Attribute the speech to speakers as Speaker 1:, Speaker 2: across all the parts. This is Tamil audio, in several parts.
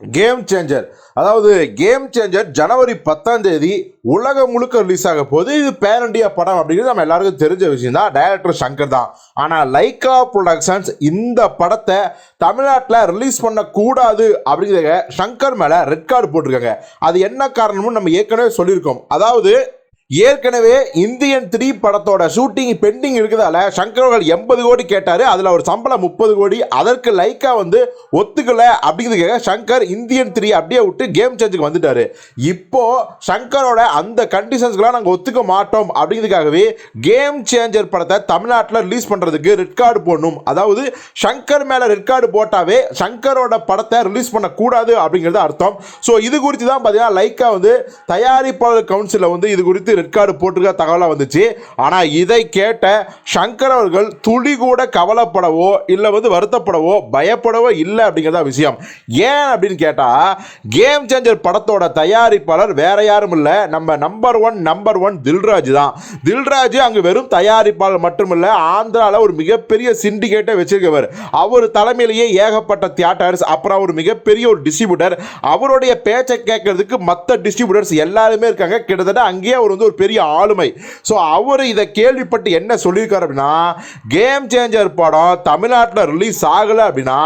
Speaker 1: கேம் சேஞ்சர் அதாவது கேம் சேஞ்சர் ஜனவரி பத்தாம் தேதி உலகம் முழுக்க ரிலீஸ் ஆக போது இது பேர் இண்டியா படம் அப்படிங்கிறது நம்ம எல்லாருக்கும் தெரிஞ்ச விஷயம் தான் டைரக்டர் சங்கர் தான். ஆனால் லைக்கா ப்ரொடக்ஷன்ஸ் இந்த படத்தை தமிழ்நாட்டில் ரிலீஸ் பண்ணக்கூடாது அப்படிங்கிறத சங்கர் மேலே ரெட் கார்டு போட்டிருக்காங்க. அது என்ன காரணமும் நம்ம ஏற்கனவே சொல்லியிருக்கோம். அதாவது ஏற்கனவே இந்தியன் த்ரீ படத்தோட ஷூட்டிங் பெண்டிங் இருக்கிறதால சங்கர் அவர்கள் எண்பது கோடி கேட்டார். அதில் ஒரு சம்பளம் முப்பது கோடி. அதற்கு லைக்கா வந்து ஒத்துக்கலை அப்படிங்கிறதுக்காக சங்கர் இந்தியன் த்ரீ அப்படியே விட்டு கேம் சேஞ்சுக்கு வந்துட்டாரு. இப்போ சங்கரோட அந்த கண்டிஷன்ஸ்க்கெலாம் நாங்கள் ஒத்துக்க மாட்டோம் அப்படிங்கிறதுக்காகவே கேம் சேஞ்சர் படத்தை தமிழ்நாட்டில் ரிலீஸ் பண்ணுறதுக்கு ரெட் கார்டு போடணும். அதாவது சங்கர் மேலே ரெட் கார்டு போட்டாவே சங்கரோட படத்தை ரிலீஸ் பண்ணக்கூடாது அப்படிங்கிறது அர்த்தம். ஸோ இது குறித்து தான் பார்த்தீங்கன்னா லைக்கா வந்து தயாரிப்பாளர் கவுன்சிலில் வந்து இது குறித்து ரெட் கார்டு போட்டிருக்க தகவலாக வந்துச்சு. ஆனால் இதை கேட்ட சங்கர் அவர்கள் துளி கூட கவலைப்படவோ இல்லை வந்து வருத்தப்படவோ பயப்படவோ இல்லை அப்படிங்கிறதா விஷயம். ஏன் அப்படின்னு கேட்டால் கேம் சேஞ்சர் படத்தோட தயாரிப்பாளர் வேற யாரும் இல்லை. நம்ம number one number one Dilraj தான். தில்ராஜ் அங்கே வெறும் தயாரிப்பாளர் மட்டுமில்லை ஆந்திராவில் ஒரு மிகப்பெரிய சிண்டிகேட்டை வச்சிருக்கவர். அவர் தலைமையிலேயே ஏகப்பட்ட தியேட்டர்ஸ் அப்புறம் ஒரு மிகப்பெரிய ஒரு டிஸ்ட்ரிபியூட்டர் அவருடைய பேச்சை கேட்கறதுக்கு மற்ற டிஸ்ட்ரிபியூட்டர்ஸ் எல்லாருமே இருக்காங்க. கிட்டத்தட்ட அங்கேயே அவர் வந்து ஒரு பெரிய ஆளுமை. ஸோ அவர் இதை கேள்விப்பட்டு என்ன சொல்லியிருக்காரு அப்படின்னா கேம் சேஞ்சர் படம் தமிழ்நாட்டில் ரிலீஸ் ஆகலை அப்படின்னா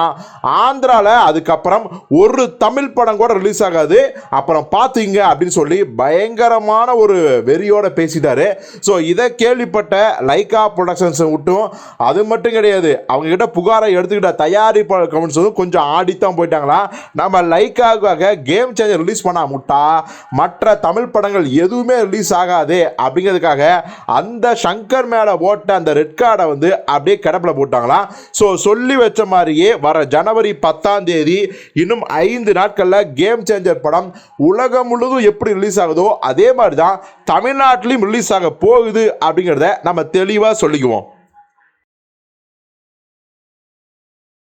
Speaker 1: ஆந்திராவில் அதுக்கப்புறம் ஒரு தமிழ் படம் கூட ரிலீஸ் ஆகாது. அப்புறம் பார்த்தீங்க அப்படின்னு சொல்லி பயங்கரமான ஒரு வெறியோட பேசிட்டாரு. ஸோ இதை கேள்விப்பட்ட லைக்கா ப்ரொடக்ஷன்ஸை விட்டும் அது மட்டும் கிடையாது. அவங்க கிட்ட புகாரை எடுத்துக்கிட்ட தயாரிப்பாளர் கமெண்ட்ஸ் வந்து கொஞ்சம் ஆடித்தான் போயிட்டாங்களா? நம்ம லைக்காக கேம் சேஞ்சர் ரிலீஸ் பண்ணா முட்டா மற்ற தமிழ் படங்கள் எதுவுமே ரிலீஸ் ஆகாது அப்படிங்கிறதுக்காக அந்த சங்கர் மேலே போட்ட அந்த ரெட் கார்டை வந்து அப்படியே கிடப்பில் போட்டாங்களாம். ஸோ சொல்லி வச்ச மாதிரியே வர ஜனவரி பத்தாம் தேதி இன்னும் ஐந்து நாட்களில் கேம் சேஞ்சர் படம் உலகம் முழுவதும் எப்படி ரிலீஸ் ஆகுதோ அதே மாதிரி தான் தமிழ்நாட்டிலையும் ரிலீஸ் ஆக போகுது அப்படிங்கிறத நம்ம தெளிவாக சொல்லிக்குவோம்.